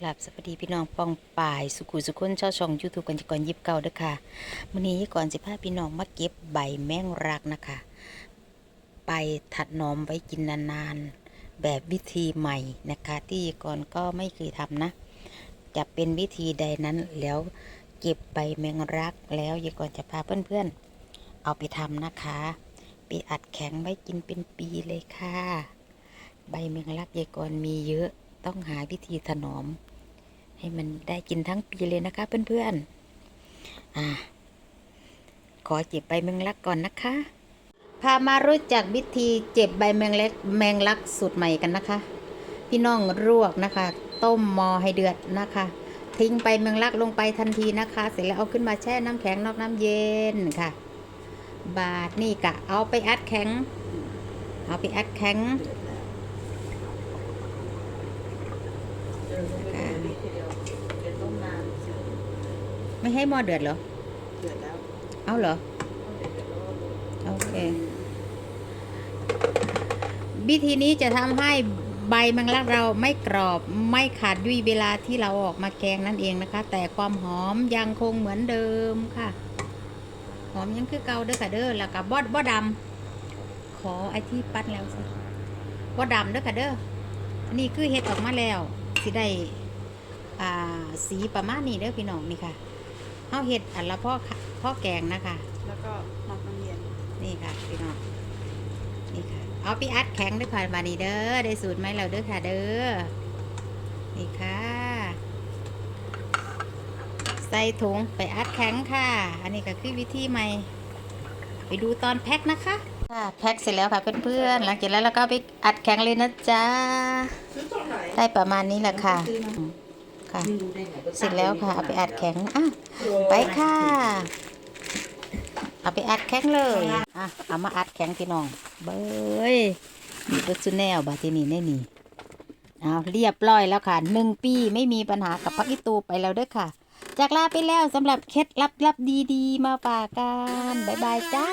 กราบสวัสดีพี่น้องป้องป่าย สุขุสุขคนช่อช่องยูทูบกันจะก่อนยิบเก่าเด้อค่ะมื้อนี้ก่อนสิพาพี่น้องมาเก็บใบแมงรักนะคะ ไปถัดนอมไว้กินนานๆ แบบวิธีใหม่นะคะ ที่ก่อนก็ไม่เคยทำนะ จะเป็นวิธีใดนั้นแล้วเก็บใบแมงรักแล้วยายก่อนจะพาเพื่อนๆ เอาไปทำนะคะไปอัดแข็งไว้กินเป็นปีเลยค่ะ ใบแมงลักยายกรมีเยอะ ต้องหาวิธีถนอม ให้มันได้กินทั้งปีเลยนะคะเพื่อนๆ อ่า ขอเจ็บใบแมงลักก่อนนะคะ พามารู้จักวิธีเจ็บใบแมงเล็กแมงลักสูตรใหม่กันนะคะ พี่น้องรวกนะคะ ต้มมอให้เดือดนะคะ ทิ้งไปแมงลักลงไปทันทีนะคะ เสร็จแล้วเอาขึ้นมาแช่น้ำแข็งนอกน้ำเย็นค่ะ บาทนี่กะเอาไปอัดแข็ง เอาไปอัดแข็ง ไม่ให้หม้อเดือดเหรอ เดือดแล้ว เอาเหรอ โอเค วิธีนี้จะทำให้ใบแมงลักเราไม่กรอบไม่ขาดยุ่ยเวลาที่เราออกมาแกงนั่นเองนะคะ แต่ความหอมยังคงเหมือนเดิมค่ะ หอมยังคือเก่าเด้อค่ะเด้อแล้วก็บอดบอดำขอไอที่ปั้นแล้วสิบอดำเด้อค่ะเด้อนนี้คือเห็ดออกมาแล้ว สิได้อ่าสีประมาณนี้เด้อพี่น้องนี่ค่ะเฮาเห็ดอันละพ่อค่ะพ่อแกงนะคะ แล้วก็นอกน้ำเย็นนี่ค่ะพี่น้องนี่ค่ะเอาไปอัดแข็งด้วยค่ะมานี่เด้อได้สูตรไหมเราเด้อค่ะเด้อนี่ค่ะใส่ถุงไปอัดแข็งค่ะ อันนี้ก็คือวิธีใหม่ ไปดูตอนแพ็คนะคะ ค่ะแพ็คเสร็จแล้วค่ะเพื่อนๆหลังจากนั้นเราก็ไปอัดแข็งเลยนะจ๊ะได้ประมาณนี้แหละค่ะค่ะ เสร็จแล้วค่ะเอาไปอัดแข็งอะไปค่ะ เอาไปอัดแข็งเลยอะเอามาอัดแข็งพี่น้องเบ้ยมีรถซุแนวบาทีนี่แน่นี่เอาเรียบร้อยแล้วค่ะหนึ่งปีไม่มีปัญหากับพักอีตูไปแล้วด้อค่ะ จากลาไปแล้วสำหรับเคล็ดลับลับดีๆ มาฝากกันบ๊ายบายจ้า